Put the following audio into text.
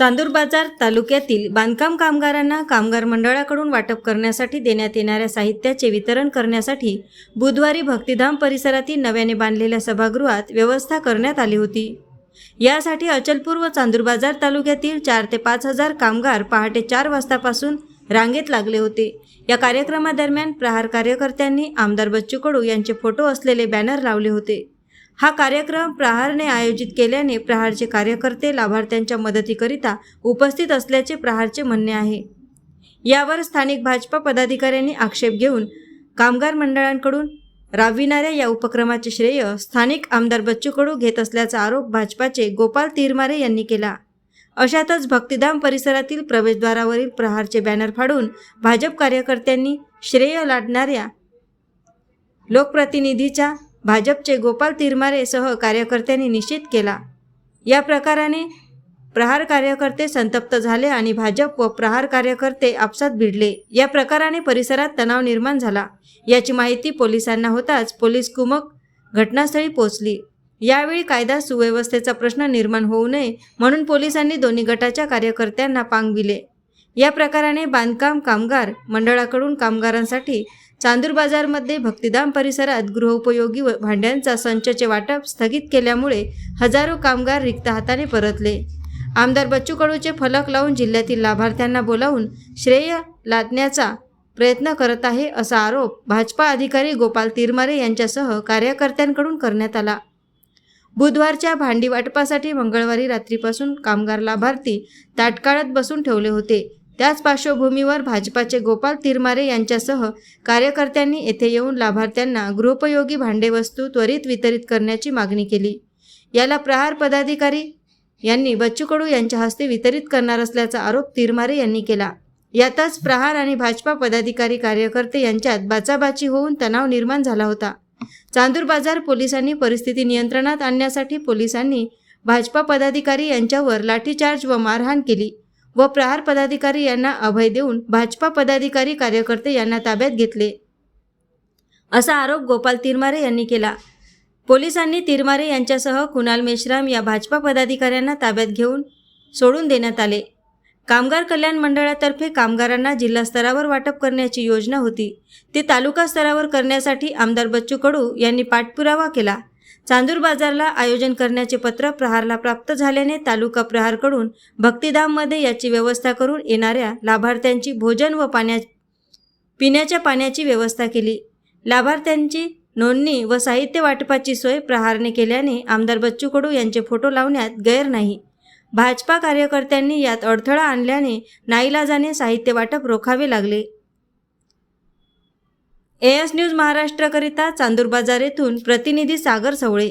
चांदूर बाजार तालुक्यातील बांधकाम कामगारांना कामगार मंडळाकडून वाटप करण्यासाठी देण्यात येणाऱ्या साहित्याचे वितरण करण्यासाठी बुधवारी भक्तिधाम परिसरातील नव्याने बांधलेल्या सभागृहात व्यवस्था करण्यात आली होती. यासाठी अचलपूर व चांदूर बाजार तालुक्यातील चार ते पाच हजार कामगार पहाटे चार वाजतापासून रांगेत लागले होते. या कार्यक्रमादरम्यान प्रहार कार्यकर्त्यांनी आमदार बच्चू कडू यांचे फोटो असलेले बॅनर लावले होते. हा कार्यक्रम प्रहारने आयोजित केल्याने प्रहारचे कार्यकर्ते लाभार्थ्यांच्या मदतीकरिता उपस्थित असल्याचे प्रहारचे म्हणणे आहे. यावर स्थानिक भाजपा पदाधिकाऱ्यांनी आक्षेप घेऊन कामगार मंडळांकडून राबविणाऱ्या या उपक्रमाचे श्रेय स्थानिक आमदार बच्चू कडू घेत असल्याचा आरोप भाजपाचे गोपाल तिरमारे यांनी केला. अशातच भक्तिधाम परिसरातील प्रवेशद्वारावरील प्रहारचे बॅनर फाडून भाजप कार्यकर्त्यांनी श्रेय लाडणाऱ्या लोकप्रतिनिधीच्या भाजपचे गोपाल तिरमारे सह कार्यकर्त्यांनी निषेध केला. या प्रकाराने प्रहार कार्यकर्ते संतप्त झाले आणि भाजप व प्रहार कार्यकर्ते आपसात भिडले. या प्रकाराने परिसरात तणाव निर्माण झाला. याची माहिती पोलिसांना होताच पोलीस कुमक घटनास्थळी पोहोचली. यावेळी कायदा सुव्यवस्थेचा प्रश्न निर्माण होऊ नये म्हणून पोलिसांनी दोन्ही गटाच्या कार्यकर्त्यांना पांगविले या प्रकाराने बांधकाम कामगार मंडळाकडून कामगारांसाठी चांदूर बाजारमध्ये भक्तिधाम परिसरात गृहोपयोगी व भांड्यांचा संचचे वाटप स्थगित केल्यामुळे हजारो कामगार रिक्त हाताने परतले. आमदार बच्चू कडूचे फलक लावून जिल्ह्यातील लाभार्थ्यांना बोलावून श्रेय लादण्याचा प्रयत्न करत आहे असा आरोप भाजपा अधिकारी गोपाल तिरमारे यांच्यासह कार्यकर्त्यांकडून करण्यात आला. बुधवारच्या भांडी वाटपासाठी मंगळवारी रात्रीपासून कामगार लाभार्थी ताटकाळत बसून ठेवले होते. त्याच पार्श्वभूमीवर भाजपाचे गोपाल तिरमारे यांच्यासह कार्यकर्त्यांनी येथे येऊन लाभार्थ्यांना गृहोपयोगी भांडेवस्तू त्वरित वितरित करण्याची मागणी केली. याला प्रहार पदाधिकारी यांनी बच्चू कडू यांच्या हस्ते वितरित करणार असल्याचा आरोप तिरमारे यांनी केला. यातच प्रहार आणि भाजपा पदाधिकारी कार्यकर्ते यांच्यात बाचाबाची होऊन तणाव निर्माण झाला होता. चांदूर बाजार पोलिसांनी परिस्थिती नियंत्रणात आणण्यासाठी पोलिसांनी भाजपा पदाधिकारी यांच्यावर लाठीचार्ज व मारहाण केली. व प्रहार पदाधिकारी यांना अभय देऊन भाजपा पदाधिकारी कार्यकर्ते यांना ताब्यात घेतले. असा आरोप गोपाल तिरमारे यांनी केला. पोलिसांनी तिरमारे यांच्यासह कुणाल मेश्राम या भाजपा पदाधिकाऱ्यांना ताब्यात घेऊन सोडून देण्यात आले. कामगार कल्याण मंडळातर्फे कामगारांना जिल्हा स्तरावर वाटप करण्याची योजना होती. ते तालुका स्तरावर करण्यासाठी आमदार बच्चू कडू यांनी पाठपुरावा केला. चांदूर बाजारला आयोजन करण्याचे पत्र प्रहारला प्राप्त झाल्याने तालुका प्रहारकडून भक्तिधाममध्ये याची व्यवस्था करून येणाऱ्या लाभार्थ्यांची भोजन व पाण्या पिण्याच्या पाण्याची व्यवस्था केली. लाभार्थ्यांची नोंदणी व साहित्य वाटपाची सोय प्रहारने केल्याने आमदार बच्चू कडू यांचे फोटो लावण्यात गैर नाही. भाजपा कार्यकर्त्यांनी यात अडथळा आणल्याने नाईलाजाने साहित्य वाटप रोखावे लागले. एस न्यूज महाराष्ट्राकरिता चांदूर बाजार येथून प्रतिनिधी सागर सवळे.